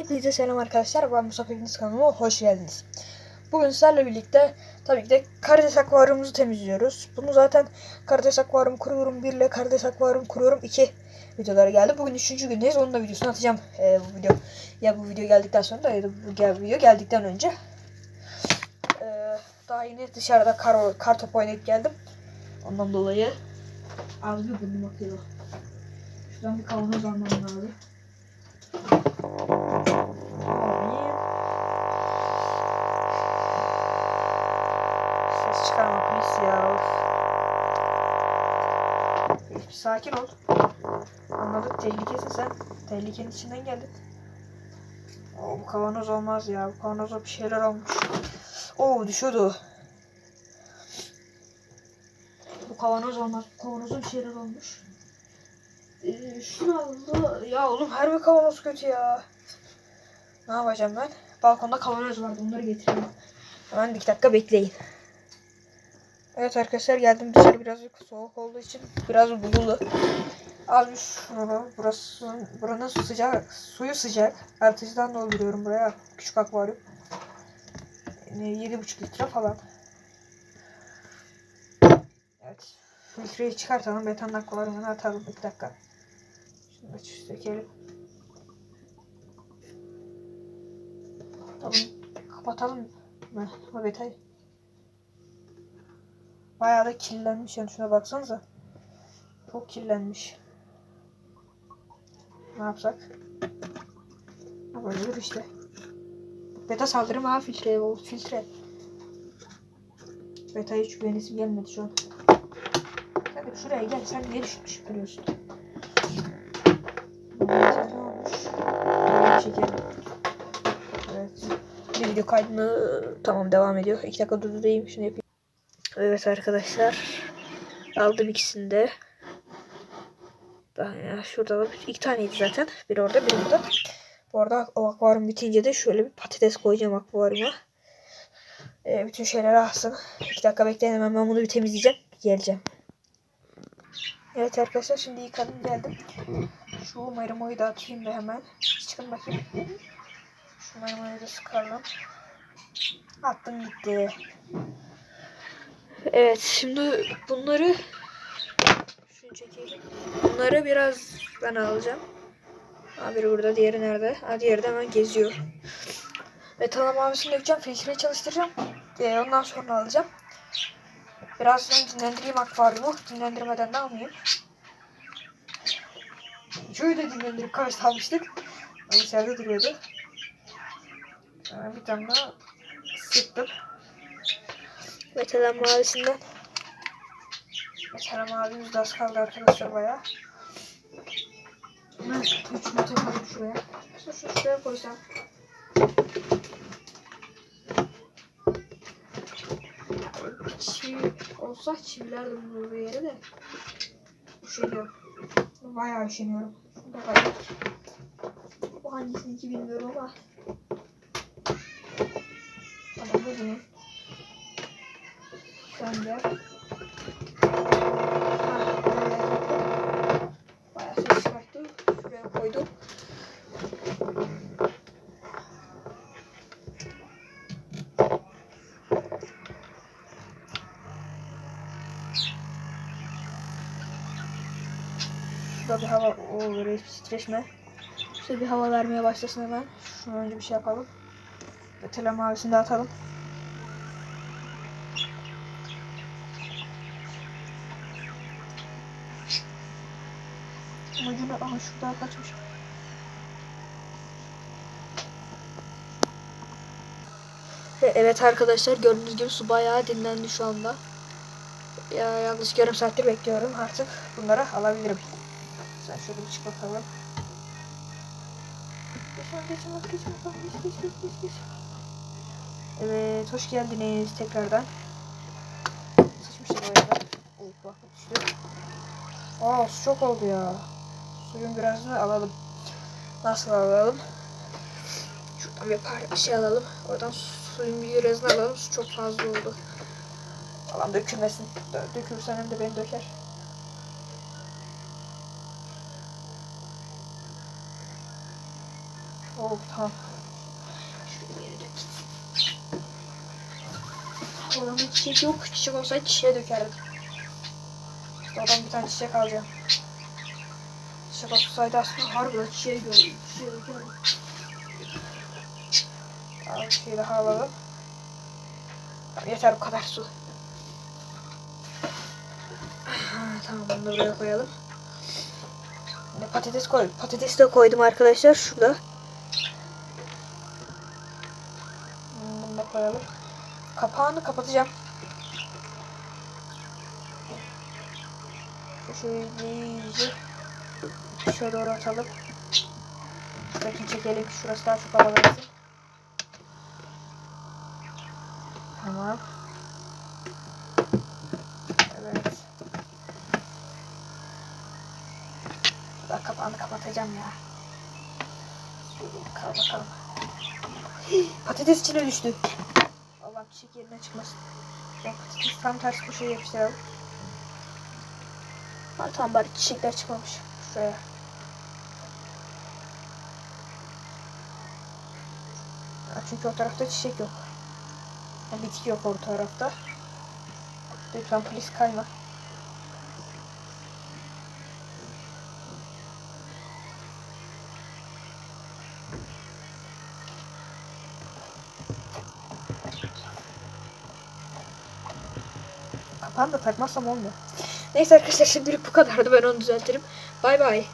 Hepinize selam arkadaşlar. Ben Mustafa Hepiniz kanalıma hoş geldiniz. Bugün sizlerle birlikte tabii ki de karides akvaryumumuzu temizliyoruz. Bunu zaten karides akvaryum kuruyorum 1 ile karides akvaryum kuruyorum 2 videoları geldi. Bugün 3. gündeyiz. Onun da videosunu atacağım ee, bu video. Ya bu video geldikten sonra da ya da bu video geldikten önce. Ee, daha yeni dışarıda kar, kar topu oynayıp geldim. Ondan dolayı az bir burnum akıyor. Şuradan bir kavanoz almam lazım. Ya. Of. Sakin ol. Anladık tehlikesin sen. Tehlikenin içinden geldin. Oo, bu kavanoz olmaz ya. Bu kavanoza bir şeyler olmuş. Oo düşüyordu. Bu kavanoz olmaz. Bu kavanoza bir şeyler olmuş. Ee, şunu aldı. Ya oğlum her bir kavanoz kötü ya. Ne yapacağım ben? Balkonda kavanoz vardı. Onları getireyim. Hemen bir dakika bekleyin. Evet arkadaşlar geldim dışarı birazcık soğuk olduğu için biraz buzlu. Az bir burası buranın su sıcak suyu sıcak. Artıcıdan dolduruyorum buraya küçük akvaryum. Yedi buçuk litre falan. Evet. Filtreyi çıkartalım. Beton akvaryumuna atalım. Bir dakika. Şunu da çekelim. Tamam. Kapatalım. mı o betayı. Bayağı da kirlenmiş yani şuna baksanıza. Çok kirlenmiş. Ne yapsak? Böyle işte. Beta saldırım ha filtre o filtre. Beta'ya hiç güvenesim gelmedi şu an. Sen şuraya gel sen niye düşüp duruyorsun? Ne olmuş? Çekelim. Evet. Bir video kaydını tamam devam ediyor. İki dakika durdurayım şunu yapayım. Evet arkadaşlar. Aldım ikisini de. Daha ya şurada da iki taneydi zaten. Biri orada biri burada. Bu arada o akvaryum bitince de şöyle bir patates koyacağım akvaryuma. Ee, bütün şeyler alsın. İki dakika bekleyin hemen ben bunu bir temizleyeceğim. Geleceğim. Evet arkadaşlar şimdi yıkadım geldim. Şu marimoyu da atayım da hemen. Çıkın bakayım. Şu marimoyu da sıkalım. Attım gitti. Evet şimdi bunları şunu çekelim. Bunları biraz ben alacağım. Ha, biri burada diğeri nerede? Ha, diğeri de hemen geziyor. Metal mavisini dökeceğim. Filtreyi çalıştıracağım. Ee, ondan sonra alacağım. Birazdan dinlendireyim akvaryumu. Dinlendirmeden de almayayım. Şöyle dinlendirip kahve almıştık. O içeride duruyordu. Hemen bir tane daha sıktım. Metal mavisinden. Metal mavimiz de az kaldı arkadaşlar baya. Ben üçünü takalım şuraya. Şunu şu şuraya koysam. Çivi olsa çivilerdim burada yere de. Üşeniyorum. Bayağı üşeniyorum. Bayağı. Bu hangisininki bilmiyorum ama. Tamam bu bunun. Sen de. Bayağı ses çıkarttı. Şuraya koydum. Şurada bir hava, o böyle titreşme. Şöyle bir hava vermeye başlasın hemen. Şunu önce bir şey yapalım. Ve tele mavisini de atalım. Ucuna aha şuradan kaçmış. Ve Evet arkadaşlar gördüğünüz gibi su bayağı dinlendi şu anda. Ya yaklaşık yarım saattir bekliyorum artık bunları alabilirim. Sen şöyle bir çık bakalım. Evet, hoş geldiniz tekrardan. Sıçmışım o yerden. Oh, bak düştü. Aa, çok oldu ya. Suyun birazını alalım. Nasıl alalım? Şuradan bir par- şey alalım. Oradan suyun bir birazını alalım. Su çok fazla oldu. Alan dökülmesin. Dö- Dökülürsen hem de beni döker. Oldu tamam. Oranın çiçek yok. Çiçek olsaydı çiçeğe dökerdim. İşte oradan bir tane çiçek alacağım. Çiçek olsaydı aslında harbiden çiçeğe gördüm. Çiçeğe dökerdim. Tamam bir şey daha alalım. Tamam, yeter bu kadar su. Tamam bunu buraya koyalım. Şimdi patates koy. Patates de koydum arkadaşlar şurada. Hmm, Bunu da koyalım. Kapağını kapatacağım. Şöyle iyice şöyle doğru atalım. Şuradakini çekelim. Şurası daha çok havalansın. Tamam. Evet. Bak kapağını kapatacağım ya. Kal bakalım. Patates içine düştü. Allah'ım çiçek yerine çıkmasın. Bak patates tam ters köşeye yapıştıralım. Ha, tamam bari çiçekler çıkmamış. Şuraya. Çünkü o tarafta çiçek yok. Ha, bitki yok o tarafta. Lütfen polis kayma. Kapağını da takmazsam olmuyor. Neyse arkadaşlar şimdilik bu kadardı. Ben onu düzeltirim. Bay bay.